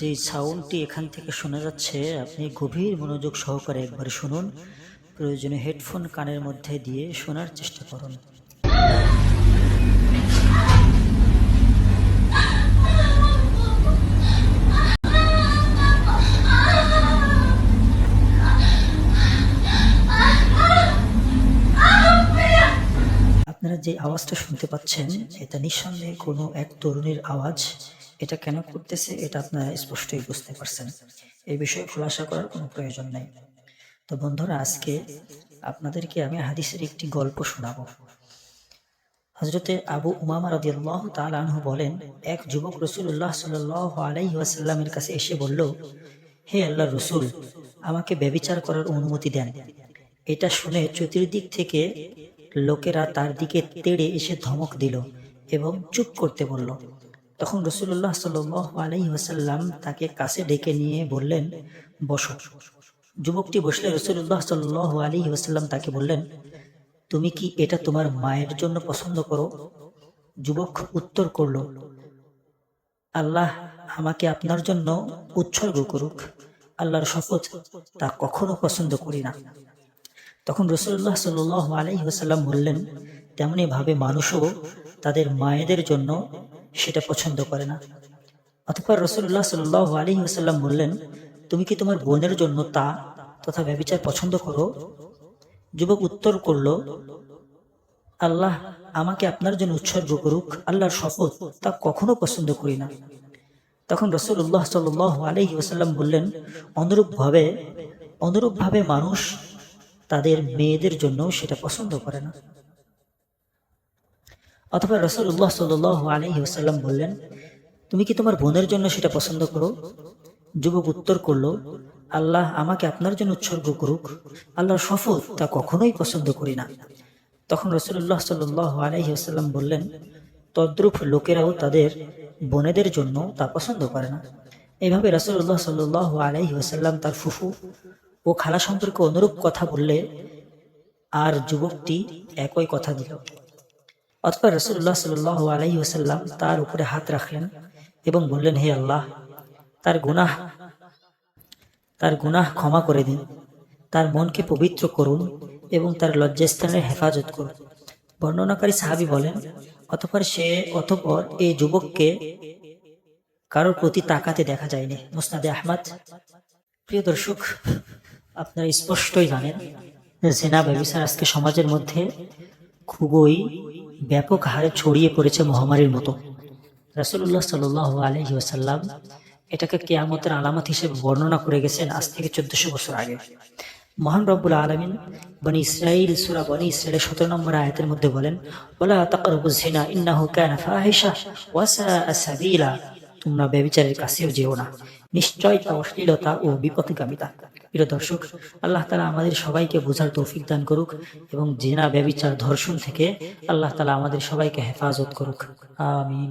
যে সাউন্ডটি এখান থেকে শোনা যাচ্ছে, আপনি গভীর মনোযোগ সহকারে একবার শুনুন। প্রয়োজনে হেডফোন কানের মধ্যে দিয়ে শোনার চেষ্টা করুন। আপনারা যে আওয়াজটা শুনতে পাচ্ছেন, এটা নিঃসন্দেহে কোনো এক তরুণীর আওয়াজ। এটা কেন করতেছে এটা আপনারা স্পষ্টই বুঝতে পারছেন। এই বিষয়ে খোলাসা করার কোনো প্রয়োজন নেই। তো বন্ধুরা, আজকে আপনাদেরকে আমি হাদিসের একটি গল্প শোনাবো। হজরতে আবু উমামা রাদিয়াল্লাহু তাআলা আনহু বলেন, এক যুবক রসুল্লাহ সাল্লাল্লাহু আলাইহি ওয়াসাল্লামের কাছে এসে বলল, হে আল্লাহ রসুল, আমাকে ব্যবিচার করার অনুমতি দেন। এটা শুনে চতুর্দিক থেকে লোকেরা তার দিকে তেড়ে এসে ধমক দিল এবং চুপ করতে বলল। তখন রসুল্লাহ সাল আলাইহি ওয়াসাল্লাম তাকে কাছে ডেকে নিয়ে বললেন, বসো। যুবকটি বসলে রসুল্লাহ সাল আলী ওয়াসাল্লাম তাকে বললেন, তুমি কি এটা তোমার মায়ের জন্য পছন্দ করো? যুবক উত্তর করল, আল্লাহ আমাকে আপনার জন্য উৎসর্গ করুক। আল্লাহর শপথ তা কখনো পছন্দ করি না। তখন রসুল্লাহ সাল আলাইহি ওয়াসাল্লাম বললেন তেমনি ভাবে মানুষও তাদের মায়েদের জন্য সেটা পছন্দ করে না। অতঃপর রসুল্লাহ সাল আলাইহি ওয়াসাল্লাম বললেন, তুমি কি তোমার বোনের জন্য তা তথা ব্যবিচার পছন্দ করো? যুবক উত্তর করল, আল্লাহ আমাকে আপনার জন্য উৎসর্গ করুক, আল্লাহর শপথ তা কখনো পছন্দ করি না। তখন রসুল্লাহ সাল আলহি ওসাল্লাম বললেন, অনুরূপভাবে অনুরূপভাবে মানুষ তাদের মেয়েদের জন্য সেটা পছন্দ করে না। অথবা রসুল্লাহ সাল আলহি ওসাল্লাম বললেন, তুমি কি তোমার বোনের জন্য সেটা পছন্দ করো? যুবক উত্তর করল, আল্লাহ আমাকে আপনার জন্য উৎসর্গ করুক। আল্লাহর শপথ তা কখনোই পছন্দ করি না। তখন রসুল্লাহ সাল আলহি আসাল্লাম বললেন, তদ্রূপ লোকেরাও তাদের বোনেদের জন্য তা পছন্দ করে না। এইভাবে রসুল্লাহ সাল আলহি আসাল্লাম তার ফুফু ও খালা সম্পর্কে অনুরূপ কথা বললে আর যুবকটি একই কথা দিল। অথবা রসুল্লাহ সাল আলহি আসাল্লাম তার উপরে হাত রাখলেন এবং বললেন, হে আল্লাহ, তার গুনাহ তার গুনাহ ক্ষমা করে দিন। তার মনকে পবিত্র করুন এবং তার লজ্জাস্থানের হেফাজত করুন। বর্ণনাকারী সাহাবি বলেন, অতপর সে, অতপর এই যুবককে কারোর প্রতি তাকাতে দেখা যায়নি। মুসনাদে আহমদ, প্রিয় দর্শক, আপনারা স্পষ্টই জানেন জেনা ব্যবসার আজকে সমাজের মধ্যে খুবই ব্যাপক হারে ছড়িয়ে পড়েছে মহামারীর মতো। রাসুল্লাহ সাল আলহি এটাকে কেয়ামতের আলামত হিসেবে বর্ণনা করে গেছেন আজ থেকে চোদ্দশো বছর আগে। মহান রব্বুল আলমিন বনি ইসরাইল সুরা বনি ইসরায়েলের সতেরো নম্বর আয়তের মধ্যে বলেন ওলা তাকরবু বুঝিনা ইন্নাহু কানা ফাহিশা ওয়াসা সাবিলা। তোমরা ব্যবিচারের কাছেও যেও না। নিশ্চয় তা অশ্লীলতা ও বিপদগামিতা প্রিয় দর্শক, আল্লাহ তালা আমাদের সবাইকে বোঝার তৌফিক দান করুক এবং জেনা ব্যবিচার ধর্ষণ থেকে আল্লাহ তালা আমাদের সবাইকে হেফাজত করুক। আমিন।